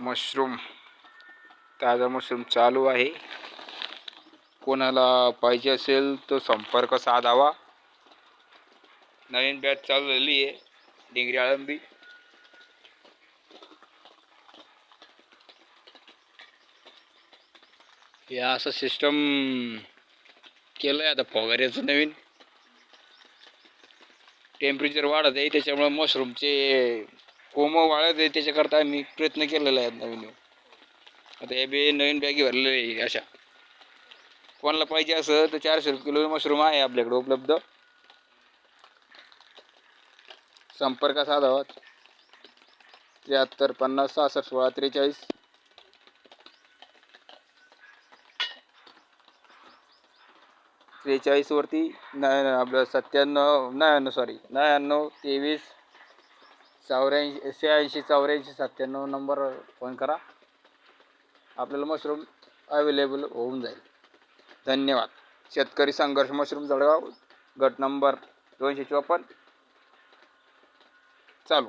Mushroom ताजा mushroom चालू आहे. कोणाला पाहिजे असेल तर संपर्क साधावा. नवीन बॅच चालू झाली आहे डिंगरी आळंबी या असं सिस्टम केलं आहे आता पगाऱ्याचं नवीन. टेम्परेचर वाढत आहे त्याच्यामुळे मशरूमचे कोमं वाढत आहे त्याच्याकरता आम्ही प्रयत्न केलेला आहे नवीन. आता हे बी नवीन बॅगी भरलेले आहे अशा. कोणाला पाहिजे असं तर चारशे रुपये किलो मशरूम आहे आपल्याकडे उपलब्ध. संपर्क साधावा त्र्याहत्तर पन्नास सहासष्ट सोळा त्रेचाळीस. त्रेचाळीसवरती नाही आपलं सत्त्याण्णव नव्याण्णव सॉरी नव्याण्णव तेवीस चौऱ्याऐंशी शहाऐंशी चौऱ्याऐंशी सत्त्याण्णव नंबरवर फोन करा. आपल्याला मशरूम अवेलेबल होऊन जाईल. धन्यवाद. शेतकरी संघर्ष मशरूम जळगाव गट नंबर दोनशे चोपन्न. चालू.